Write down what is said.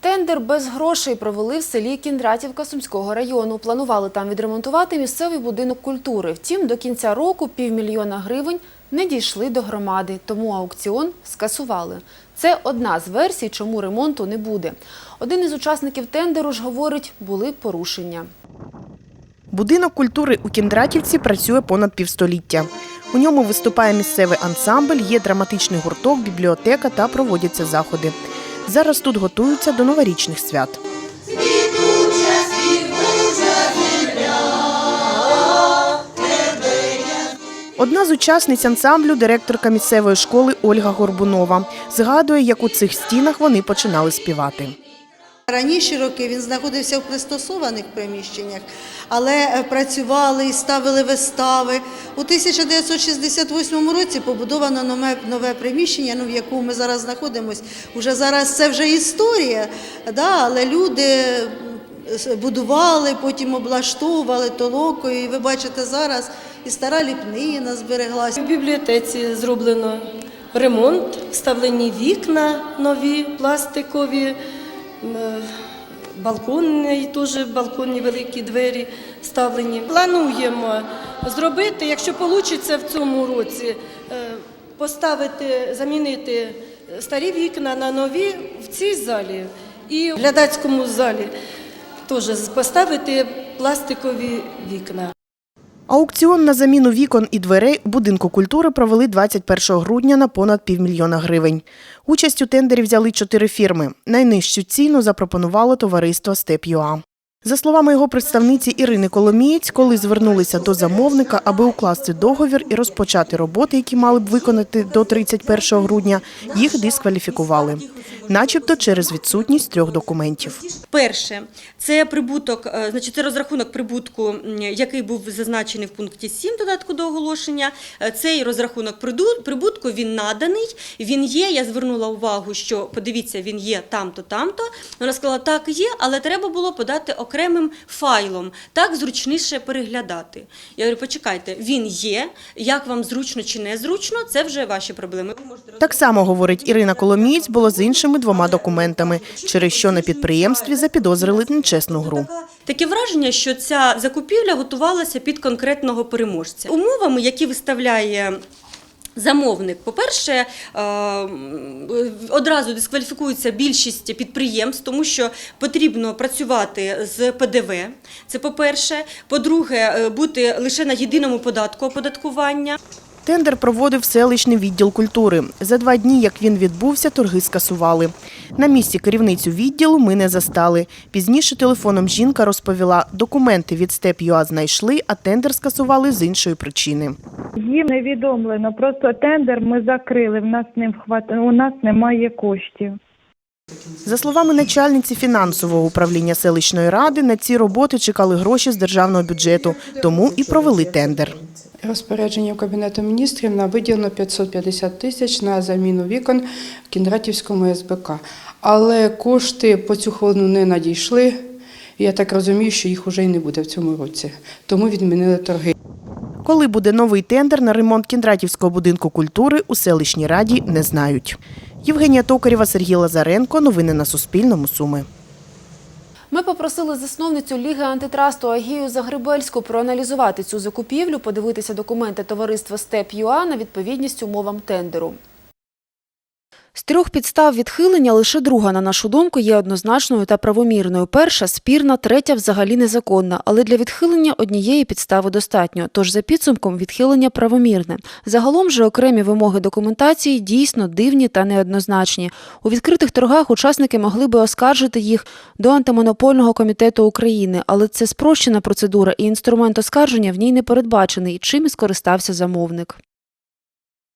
Тендер без грошей провели в селі Кіндратівка Сумського району. Планували там відремонтувати місцевий будинок культури. Втім, до кінця року півмільйона гривень не дійшли до громади, тому аукціон скасували. Це одна з версій, чому ремонту не буде. Один із учасників тендеру ж говорить, були порушення. Будинок культури у Кіндратівці працює понад півстоліття. У ньому виступає місцевий ансамбль, є драматичний гурток, бібліотека та проводяться заходи. Зараз тут готуються до новорічних свят. Одна з учасниць ансамблю, директорка місцевої школи Ольга Горбунова, згадує, як у цих стінах вони починали співати. Раніші роки він знаходився в пристосованих приміщеннях, але е, працювали і ставили вистави. У 1968 році побудовано нове, нове приміщення, ну, в якому ми зараз знаходимося. Уже зараз це вже історія, да, але люди будували, потім облаштовували толокою. І ви бачите зараз і стара ліпнина збереглася. В бібліотеці зроблено ремонт, вставлені вікна нові, пластикові, е, теж балконні великі двері вставлені. Плануємо зробити, якщо вийде в цьому році, е, поставити, замінити старі вікна на нові в цій залі і в глядацькому залі теж поставити пластикові вікна. Аукціон на заміну вікон і дверей у будинку культури провели 21 грудня на понад півмільйона гривень. Участь у тендері взяли чотири фірми. Найнижчу ціну запропонувало товариство «Степ.ЮА». За словами його представниці Ірини Коломієць, коли звернулися до замовника, аби укласти договір і розпочати роботи, які мали б виконати до 31 грудня, їх дискваліфікували, начебто через відсутність трьох документів. Перше, це прибуток, е, значить, це розрахунок прибутку, який був зазначений в пункті 7 додатку до оголошення. Е, Цей розрахунок прибутку він наданий, він є. Я звернула увагу, що подивіться, він є там-то, там-то. Вона сказала, так є, але треба було подати окремим файлом. Так зручніше переглядати. Я говорю, почекайте, він є. Як вам зручно чи не зручно, це вже ваші проблеми. Так само, говорить Ірина Коломієць, було з іншими двома документами, через що на підприємстві запідозрили нечесну гру. Таке враження, що ця закупівля готувалася під конкретного переможця. Умовами, які виставляє. Замовник, по-перше, е, одразу дискваліфікується більшість підприємств, тому що потрібно працювати з ПДВ. Це по-перше. По-друге, е, бути лише на єдиному податку оподаткування. Тендер проводив селищний відділ культури. За два дні, як він відбувся, торги скасували. На місці керівницю відділу ми не застали. Пізніше телефоном жінка розповіла, документи від СТЕП.ЮА знайшли, а тендер скасували з іншої причини. Їм не відомлено. Просто тендер ми закрили. В нас не у нас немає коштів. За словами начальниці фінансового управління селищної ради, на ці роботи чекали гроші з державного бюджету, тому і провели тендер. Розпорядженням Кабінету міністрів на виділено 550 тисяч на заміну вікон в Кіндратівському СБК. Але кошти по цю хвилину не надійшли. Я так розумію, що їх уже й не буде в цьому році. Тому відмінили торги. Коли буде новий тендер на ремонт Кіндратівського будинку культури, у селищній раді не знають. Євгенія Токарєва, Сергій Лазаренко. Новини на Суспільному. Суми. Ми попросили засновницю Ліги антитрасту Агію Загребельську проаналізувати цю закупівлю, подивитися документи товариства «Степ.ЮА» на відповідність умовам тендеру. З трьох підстав відхилення лише друга, на нашу думку, є однозначною та правомірною. Перша – спірна, третя – взагалі незаконна. Але для відхилення однієї підстави достатньо. Тож за підсумком відхилення правомірне. Загалом же окремі вимоги документації дійсно дивні та неоднозначні. У відкритих торгах учасники могли би оскаржити їх до антимонопольного комітету України, але це спрощена процедура і інструмент оскарження в ній не передбачений, чим і скористався замовник.